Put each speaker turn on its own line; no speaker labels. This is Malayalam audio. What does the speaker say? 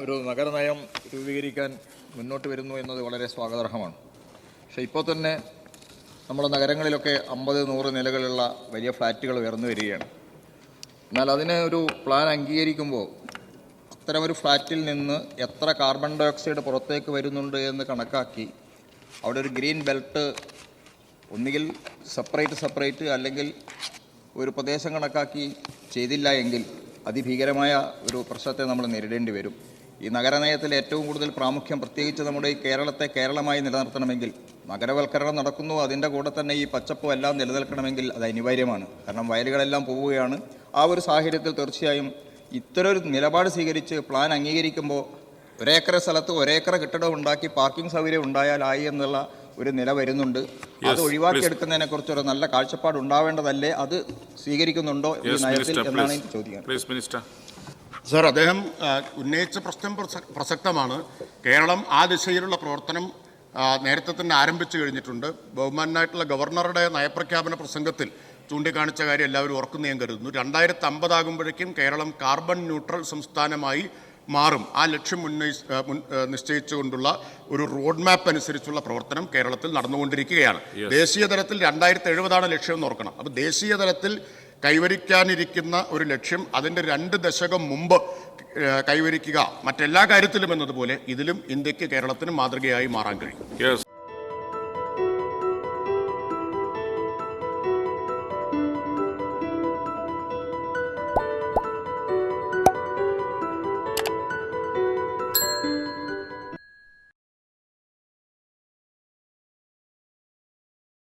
ഒരു നഗരനയം രൂപീകരിക്കാൻ മുന്നോട്ട് വരുന്നു എന്നത് വളരെ സ്വാഗതാർഹമാണ്. പക്ഷേ ഇപ്പോൾ തന്നെ നമ്മുടെ നഗരങ്ങളിലൊക്കെ അമ്പത് നൂറ് നിലകളുള്ള വലിയ ഫ്ലാറ്റുകൾ ഉയർന്നു വരികയാണ്. എന്നാൽ അതിനെ ഒരു പ്ലാൻ അംഗീകരിക്കുമ്പോൾ അത്തരമൊരു ഫ്ലാറ്റിൽ നിന്ന് എത്ര കാർബൺ ഡയോക്സൈഡ് പുറത്തേക്ക് വരുന്നുണ്ട് എന്ന് കണക്കാക്കി അവിടെ ഒരു ഗ്രീൻ ബെൽറ്റ് ഒന്നുകിൽ സെപ്പറേറ്റ് സെപ്പറേറ്റ് അല്ലെങ്കിൽ ഒരു പ്രദേശം കണക്കാക്കി ചെയ്തില്ല എങ്കിൽ അതിഭീകരമായ ഒരു പ്രശ്നത്തെ നമ്മൾ നേരിടേണ്ടി വരും. ഈ നഗരനയത്തിൽ ഏറ്റവും കൂടുതൽ പ്രാമുഖ്യം പ്രത്യേകിച്ച് നമ്മുടെ ഈ കേരളത്തെ കേരളമായി നിലനിർത്തണമെങ്കിൽ നഗരവൽക്കരണം നടക്കുന്നു അതിന്റെ കൂടെ തന്നെ ഈ പച്ചപ്പും എല്ലാം നിലനിൽക്കണമെങ്കിൽ അത് അനിവാര്യമാണ്. കാരണം വയലുകളെല്ലാം പോവുകയാണ്. ആ ഒരു സാഹചര്യത്തിൽ തീർച്ചയായും ഇത്ര ഒരു നിലപാട് സ്വീകരിച്ച് പ്ലാൻ അംഗീകരിക്കുമ്പോൾ ഒരേക്കർ സ്ഥലത്ത് ഒരേക്കർ കെട്ടിടം ഉണ്ടാക്കി പാർക്കിംഗ് സൗകര്യം ഉണ്ടായാലായി എന്നുള്ള ഒരു നില വരുന്നുണ്ട്. അത് ഒഴിവാക്കിയെടുക്കുന്നതിനെ കുറിച്ച് ഒരു നല്ല കാഴ്ചപ്പാട് ഉണ്ടാവേണ്ടതല്ലേ? അത് സ്വീകരിക്കുന്നുണ്ടോ ഈ നയത്തിൽ എന്നാണ് എനിക്ക്
മിനിസ്റ്റർ
സർ അദ്ദേഹം ഉന്നയിച്ച പ്രശ്നം പ്രസക്തമാണ്. കേരളം ആ ദിശയിലുള്ള പ്രവർത്തനം നേരത്തെ തന്നെ ആരംഭിച്ചു കഴിഞ്ഞിട്ടുണ്ട്. ബഹുമാനായിട്ടുള്ള ഗവർണറുടെ നയപ്രഖ്യാപന പ്രസംഗത്തിൽ ചൂണ്ടിക്കാണിച്ച കാര്യം എല്ലാവരും ഓർക്കുന്നു ഞാൻ കരുതുന്നു. രണ്ടായിരത്തി അമ്പതാകുമ്പോഴേക്കും കേരളം കാർബൺ ന്യൂട്രൽ സംസ്ഥാനമായി മാറും. ആ ലക്ഷ്യം ഉന്നയിച്ച് നിശ്ചയിച്ചുകൊണ്ടുള്ള ഒരു റോഡ് മാപ്പ് അനുസരിച്ചുള്ള പ്രവർത്തനം കേരളത്തിൽ നടന്നുകൊണ്ടിരിക്കുകയാണ്. ദേശീയ തലത്തിൽ രണ്ടായിരത്തി എഴുപതാണ് ലക്ഷ്യം എന്ന് ഓർക്കണം. അപ്പോൾ ദേശീയ തലത്തിൽ കൈവരിക്കാനിരിക്കുന്ന ഒരു ലക്ഷ്യം അതിന്റെ രണ്ട് ദശകം മുമ്പ് കൈവരിക്കുക. മറ്റെല്ലാ കാര്യത്തിലും എന്നതുപോലെ ഇതിലും ഇന്ത്യയ്ക്ക് കേരളത്തിന് മാതൃകയായി മാറാൻ കഴിയും.